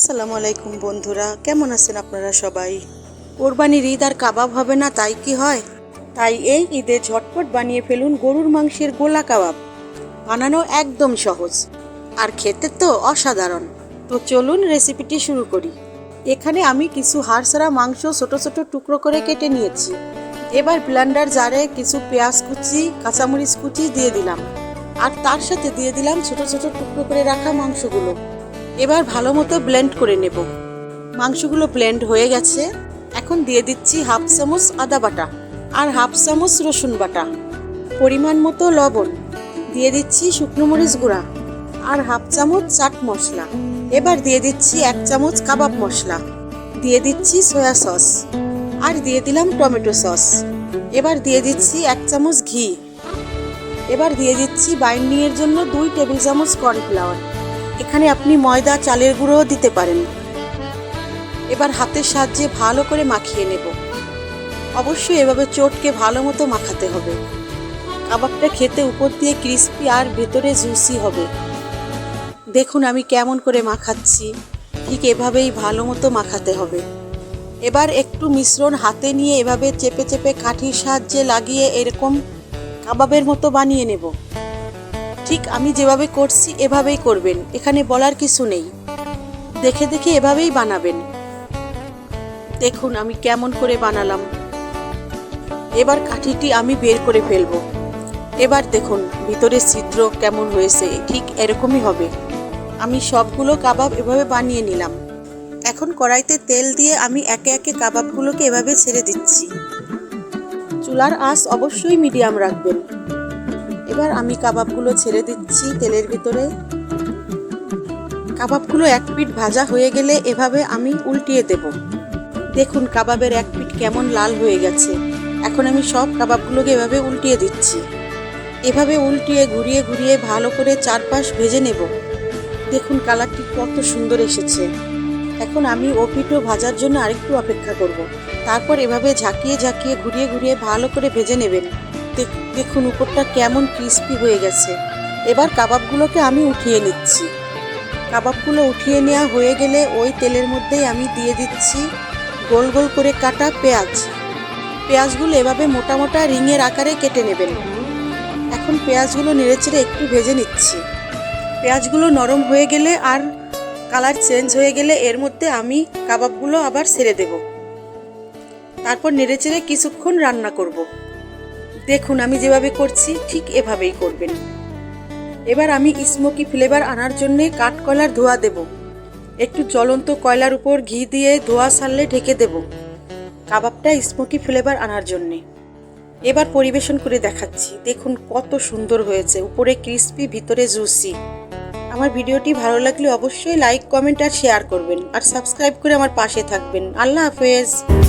আসসালামু আলাইকুম বন্ধুরা, কেমন আছেন আপনারা সবাই? কোরবানির ঈদ আর কাবাব হবে না, তাই কি হয়? তাই এই ঈদে ঝটপট বানিয়ে ফেলুন গরুর মাংসের গোলা কাবাব। বানানো একদম সহজ, আর খেতে তো অসাধারণ। তো চলুন রেসিপিটি শুরু করি। এখানে আমি কিছু হাড়সারা মাংস ছোট ছোট টুকরো করে কেটে নিয়েছি। এবার ব্লেন্ডার জারে কিছু পেঁয়াজ কুচি, কাঁচামরিচ কুচি দিয়ে দিলাম। আর তার সাথে দিয়ে দিলাম ছোট ছোট টুকরো করে রাখা মাংসগুলো। এবার ভালো মতো ব্লেন্ড করে নেব। মাংসগুলো ব্লেন্ড হয়ে গেছে। এখন দিয়ে দিচ্ছি হাফ চামচ আদা বাটা আর হাফ চামচ রসুন বাটা। পরিমাণ মতো লবণ। দিয়ে দিচ্ছি শুকনো মরিচ গুঁড়া আর হাফ চামচ চাট মশলা। এবার দিয়ে দিচ্ছি এক চামচ কাবাব মশলা। দিয়ে দিচ্ছি সয়া সস আর দিয়ে দিলাম টমেটো সস এবার দিয়ে দিচ্ছি এক চামচ ঘি। এবার দিয়ে দিচ্ছি বাইন্ডিংয়ের জন্য দুই টেবিল চামচ কর্নফ্লাওয়ার এখানে আপনি ময়দা, চালের গুঁড়োও দিতে পারেন। এবার হাতের সাহায্যে ভালো করে মাখিয়ে নেব। অবশ্যই এভাবে চটকে ভালো মতো মাখাতে হবে। কাবাবটা খেতে উপর দিয়ে ক্রিস্পি আর ভেতরে জুসি হবে। দেখুন আমি কেমন করে মাখাচ্ছি। ঠিক এভাবেই ভালো মতো মাখাতে হবে। এবার একটু মিশ্রণ হাতে নিয়ে এভাবে চেপে চেপে কাঠির সাহায্যে লাগিয়ে এরকম কাবাবের মতো বানিয়ে নেব। ঠিক আমি যেভাবে করছি, এভাবেই করবেন। এখানে বলার কিছু নেই। দেখে দেখে এভাবেই বানাবেন। দেখুন আমি কেমন করে বানালাম। এবার কাঠিটি আমি বের করে ফেলব। এবার দেখুন ভিতরে ছিদ্র কেমন হয়েছে, ঠিক এরকমই হবে। আমি সবগুলো কাবাব এভাবে বানিয়ে নিলাম। এখন কড়াইতে তেল দিয়ে আমি একে একে কাবাবগুলোকে এভাবে ছেড়ে দিচ্ছি। চুলার আঁচ অবশ্যই মিডিয়াম রাখবেন। এবার আমি কাবাবগুলো ছেড়ে দিচ্ছি তেলের ভিতরে। কাবাবগুলো এক পিঠ ভাজা হয়ে গেলে এভাবে আমি উল্টিয়ে দেব। দেখুন কাবাবের এক পিঠ কেমন লাল হয়ে গেছে। এখন আমি সব কাবাবগুলোকে এভাবে উল্টিয়ে দিচ্ছি। এভাবে উল্টিয়ে ঘুরিয়ে ঘুরিয়ে ভালো করে চারপাশ ভেজে নেব। দেখুন কালারটি কত সুন্দর এসেছে। এখন আমি ও পিঠও ভাজার জন্য আরেকটু অপেক্ষা করব। তারপর এভাবে ঝাঁকিয়ে ঝাঁকিয়ে ঘুরিয়ে ঘুরিয়ে ভালো করে ভেজে নেবেন। দেখুন উপরটা কেমন ক্রিস্পি হয়ে গেছে। এবার কাবাবগুলোকে আমি উঠিয়ে নিচ্ছি। কাবাবগুলো উঠিয়ে নেওয়া হয়ে গেলে ওই তেলের মধ্যেই আমি দিয়ে দিচ্ছি গোল গোল করে কাটা পেঁয়াজ। পেঁয়াজগুলো এভাবে মোটা মোটা রিংয়ের আকারে কেটে নেবেন। এখন পেঁয়াজগুলো নেড়েচেড়ে একটু ভেজে নিচ্ছি। পেঁয়াজগুলো নরম হয়ে গেলে আর কালার চেঞ্জ হয়ে গেলে এর মধ্যে আমি কাবাবগুলো আবার ছেড়ে দেব। তারপর নেড়েচেড়ে কিছুক্ষণ রান্না করব। দেখুন, আমি যেভাবে করছি, ঠিক এভাবেই করবেন। এবার আমি স্মোকি ফ্লেভার আনার জন্যে কাঠকয়লার ধোয়া দেব। একটু জ্বলন্ত কয়লার উপর ঘি দিয়ে ধোয়া সারলে ঢেকে দেব। কাবাবটা স্মোকি ফ্লেভার আনার জন্যে। এবার পরিবেশন করে দেখাচ্ছি। দেখুন, কত সুন্দর হয়েছে। উপরে ক্রিস্পি, ভিতরে জুসি। আমার ভিডিওটি ভালো লাগলে অবশ্যই লাইক, কমেন্ট আর শেয়ার করবেন। আর সাবস্ক্রাইব করে আমার পাশে থাকবেন। আল্লাহ হাফেজ।